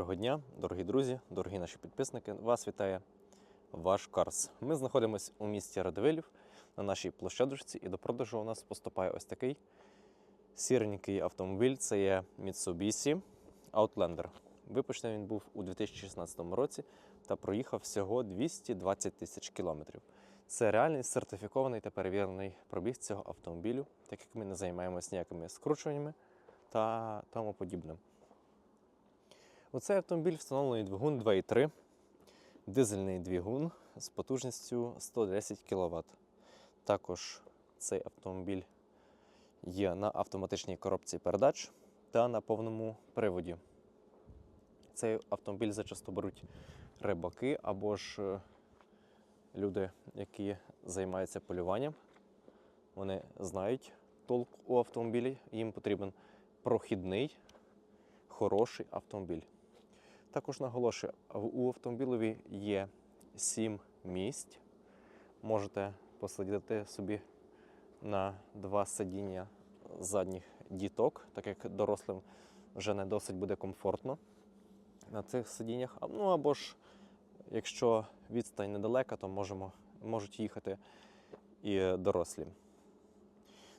Доброго дня, дорогі друзі, дорогі наші підписники. Вас вітає ваш Карс. Ми знаходимося у місті Радивилів на нашій площадочці, і до продажу у нас поступає ось такий сіренький автомобіль. Це є Mitsubishi Outlander. Випущений він був у 2016 році та проїхав всього 220 тисяч кілометрів. Це реальний сертифікований та перевірений пробіг цього автомобілю, так як ми не займаємося ніякими скручуваннями та тому подібним. У цей автомобіль встановлений двигун 2.3, дизельний двигун з потужністю 110 кВт. Також цей автомобіль є на автоматичній коробці передач та на повному приводі. Цей автомобіль зачасту беруть рибаки або ж е, люди, які займаються полюванням. Вони знають толк у автомобілі, їм потрібен прохідний, хороший автомобіль. Також наголошую, у автомобілеві є 7 місць. Можете посадити собі на два сидіння задніх діток, так як дорослим вже не досить буде комфортно на цих сидіннях. Ну або ж, якщо відстань недалека, то можемо, можуть їхати і дорослі.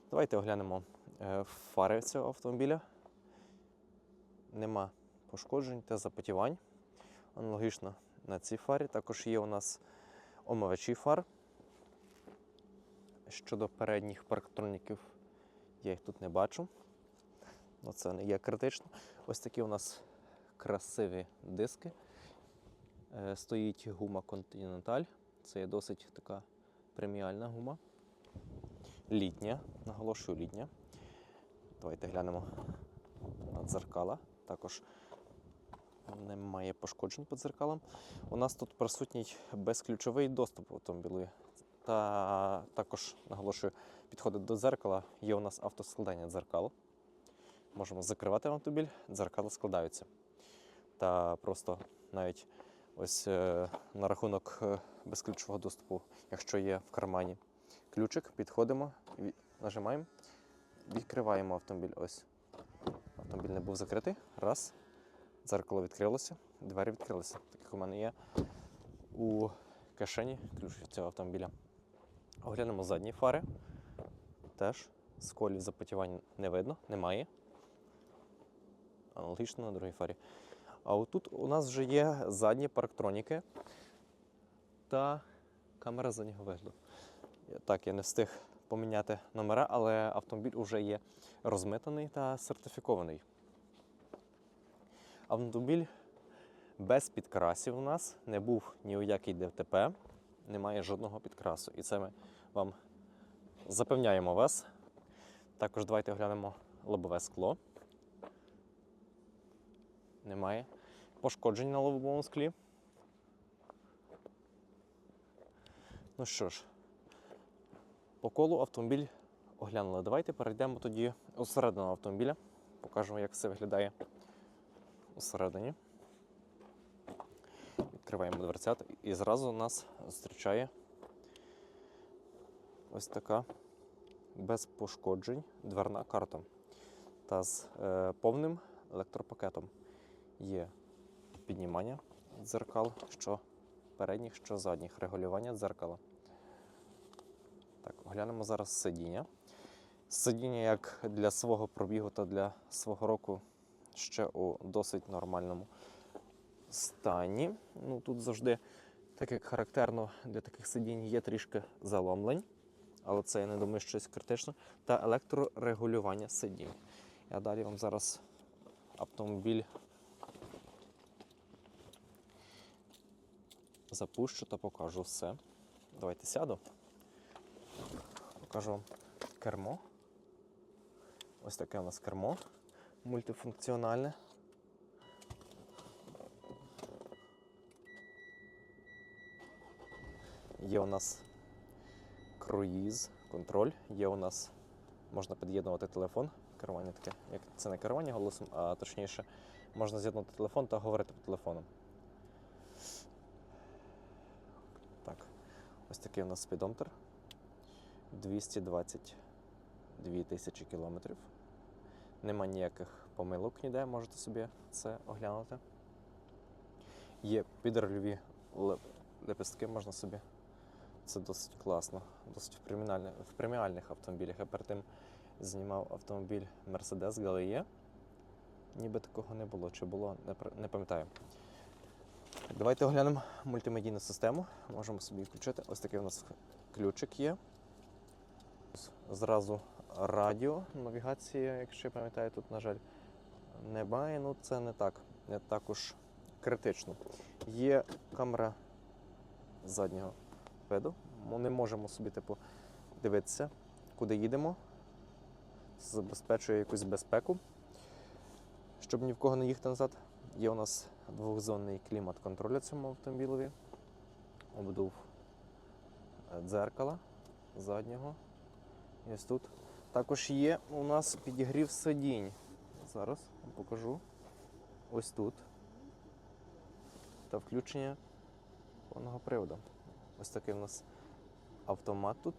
Давайте оглянемо е, фари цього автомобіля. Нема пошкоджень та запотівань. Аналогічно на цій фарі. Також є у нас омивачі фар. Щодо передніх парктроніків, я їх тут не бачу. Ну, це не є критично. Ось такі у нас красиві диски. Е, Стоїть гума Continental. Це є досить така преміальна гума. Літня, наголошую літня. Давайте глянемо на дзеркала. Також немає пошкоджень по дзеркалам. У нас тут присутній безключовий доступ автомобілі. Та також наголошую, підходить до дзеркала. Є у нас автоскладання дзеркал. Можемо закривати автомобіль, дзеркала складаються. Та просто навіть ось е, на рахунок е, безключового доступу, якщо є в кармані ключик, підходимо, нажимаємо, відкриваємо автомобіль. Ось автомобіль не був закритий. Раз. Дзеркало відкрилося, двері відкрилися. Так як у мене є у кишені ключ цього автомобіля. Оглянемо задні фари. Теж сколів запотівань не видно, немає. Аналогічно на другій фарі. А отут у нас вже є задні парктроніки та камера заднього вигляду. Так, я не встиг поміняти номера, але автомобіль вже є розмитаний та сертифікований. Автомобіль без підкрасів у нас не був ні у якій ДТП, немає жодного підкрасу. І це ми вам запевняємо вас. Також давайте оглянемо лобове скло. Немає пошкоджень на лобовому склі. Ну що ж, по колу автомобіль оглянули. Давайте перейдемо тоді усередину автомобіля. Покажемо, як все виглядає усередині. Відкриваємо дверцята і зразу нас зустрічає ось така без пошкоджень дверна карта. Та з е, повним електропакетом є піднімання дзеркал, що передніх, що задніх, регулювання дзеркала. Так, оглянемо зараз сидіння. Сидіння як для свого пробігу та для свого року ще у досить нормальному стані. Ну, тут завжди, так як характерно для таких сидінь, є трішки заломлень, але це я не думаю, щось критичне. Та електрорегулювання сидінь. Я далі вам зараз автомобіль запущу та покажу все. Давайте сяду. Покажу вам кермо. Ось таке у нас кермо мультифункціональне. Є у нас круїз, контроль, є у нас, можна під'єднувати телефон, керування таке, як це не керування голосом, а точніше, можна з'єднати телефон та говорити по телефону. Так, ось такий у нас спідометр. 222 тисячі кілометрів. Нема ніяких помилок ніде, можете собі це оглянути. Є підрольові лепестки, можна собі. Це досить класно. Досить в, преміальних, автомобілях. Я перед тим знімав автомобіль Mercedes Galleє. Ніби такого не було. Чи було, не пам'ятаю. Давайте оглянемо мультимедійну систему. Можемо собі включити. Ось такий у нас ключик є. Зразу радіо, навігація, якщо я пам'ятаю, тут, на жаль, немає. Ну, це не так, не також критично. Є камера заднього виду. Ми не можемо собі, типу, дивитися, куди їдемо. Це забезпечує якусь безпеку. Щоб ні в кого не їхати назад. Є у нас двохзонний клімат контролю цьому автомобілеві. Обдув е, дзеркала заднього. Ось тут. Також є у нас підігрів сидінь. Зараз вам покажу. Ось тут. Та включення повного приводу. Ось такий у нас автомат тут.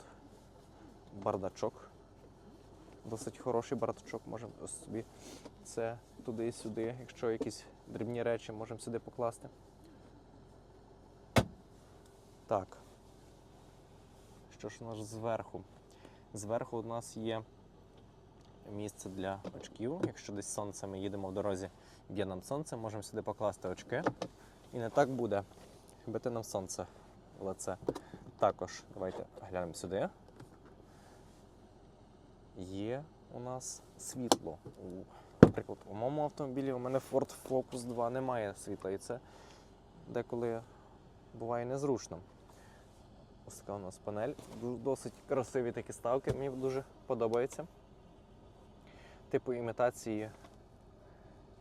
Бардачок. Досить хороший бардачок. Можемо ось собі це туди і сюди. Якщо якісь дрібні речі, можемо сюди покласти. Так. Що ж у нас зверху? Зверху у нас є місце для очків. Якщо десь сонце, ми їдемо в дорозі, б'є нам сонце, можемо сюди покласти очки. І не так буде бити нам сонце в лице. Також давайте глянемо сюди. Є у нас світло. Наприклад, у моєму автомобілі у мене Ford Focus 2 немає світла, і це деколи буває незручно. Ось така у нас панель. Досить красиві такі ставки, мені дуже подобається. Типу імітації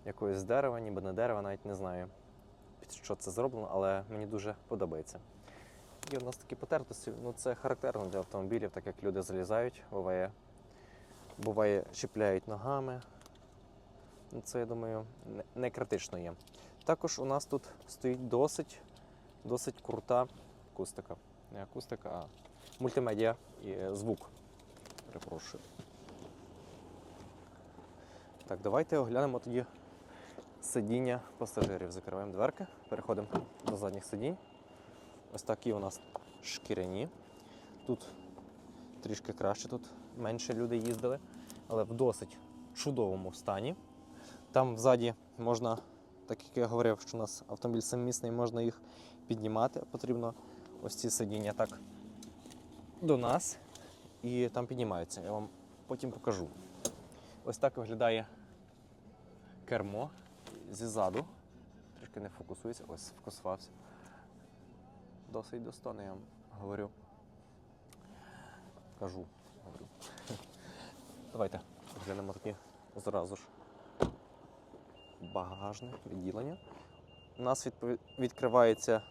якогось дерева, ніби не дерева, навіть не знаю, під що це зроблено, але мені дуже подобається. Є у нас такі потертості, ну це характерно для автомобілів, так як люди залізають, буває, буває чіпляють ногами. Ну, це, я думаю, не, критично є. Також у нас тут стоїть досить, досить крута акустика. Не акустика, а мультимедіа і звук. Перепрошую. Так, давайте оглянемо тоді сидіння пасажирів. Закриваємо дверки, переходимо до задніх сидінь. Ось такі у нас шкіряні. Тут трішки краще, тут менше люди їздили, але в досить чудовому стані. Там ззаді можна, так як я говорив, що у нас автомобіль самісний, можна їх піднімати. Потрібно ось ці сидіння так до нас і там піднімаються. Я вам потім покажу. Ось так виглядає кермо ззаду. Трішки не фокусується, ось фокусувався. Досить достойно, я вам говорю. Кажу, говорю. Давайте глянемо тоді зразу ж багажне відділення. У нас відкривається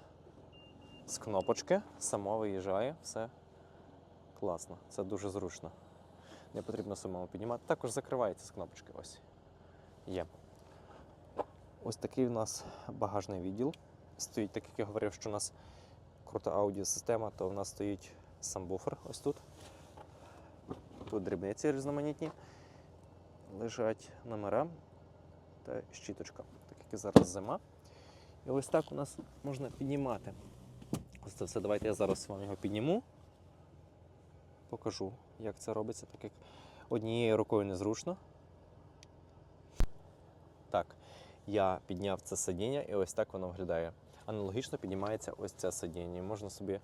з кнопочки, само виїжджає, все класно, це дуже зручно. Не потрібно самому піднімати. Також закривається з кнопочки. Ось є. Ось такий у нас багажний відділ. Стоїть, так як я говорив, що у нас крута аудіосистема, то в нас стоїть самбуфер ось тут. Тут дрібниці різноманітні. Лежать номера та щіточка, так як і зараз зима. І ось так у нас можна піднімати. Це все. Давайте я зараз вам його підніму. Покажу, як це робиться, так як однією рукою незручно. Так, я підняв це сидіння і ось так воно виглядає. Аналогічно піднімається ось це сидіння. Можна собі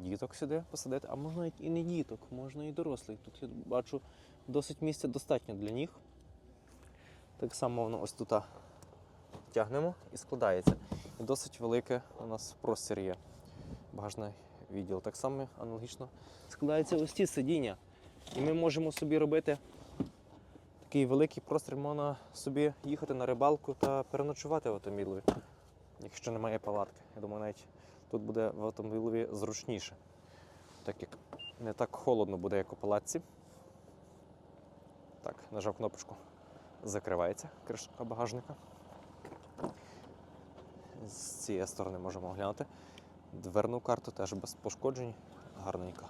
діток сюди посадити, а можна і не діток, можна і дорослих. Тут я бачу досить місця достатньо для них. Так само воно ось тут тягнемо і складається. І досить велике у нас простір є. Багажний відділ. Так само аналогічно складаються ось ці сидіння. І ми можемо собі робити такий великий простір, можна собі їхати на рибалку та переночувати в автомобілі, якщо немає палатки. Я думаю, навіть тут буде в автомобілі зручніше, так як не так холодно буде, як у палатці. Так, нажав кнопочку. Закривається кришка багажника. З цієї сторони можемо оглянути. Дверну карту теж без пошкоджень. Гарненько.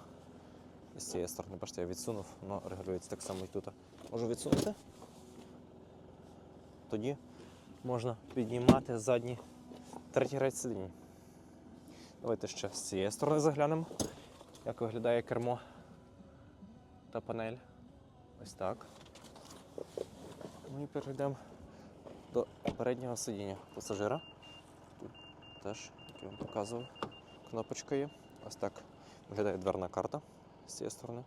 З цієї сторони, бачите, я відсунув, воно регулюється так само і тут. Можу відсунути. Тоді можна піднімати задні Третій ряд сидінь. Давайте ще з цієї сторони заглянемо, як виглядає кермо та панель. Ось так. Ну і перейдемо до переднього сидіння пасажира. Теж, як я вам показував, кнопочка є. Ось так виглядає дверна карта з цієї сторони.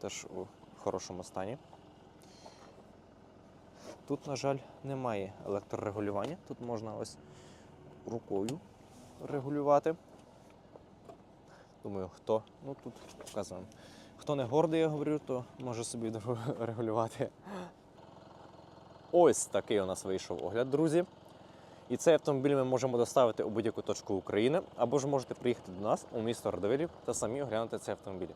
Теж у хорошому стані. Тут, на жаль, немає електрорегулювання. Тут можна ось рукою регулювати. Думаю, хто, ну тут показуємо. Хто не гордий, я говорю, то може собі регулювати. Ось такий у нас вийшов огляд, друзі. І цей автомобіль ми можемо доставити у будь-яку точку України, або ж можете приїхати до нас у місто Радовилів та самі оглянути цей автомобіль.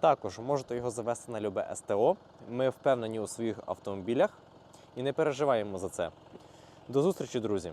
Також можете його завести на любе СТО. Ми впевнені у своїх автомобілях і не переживаємо за це. До зустрічі, друзі!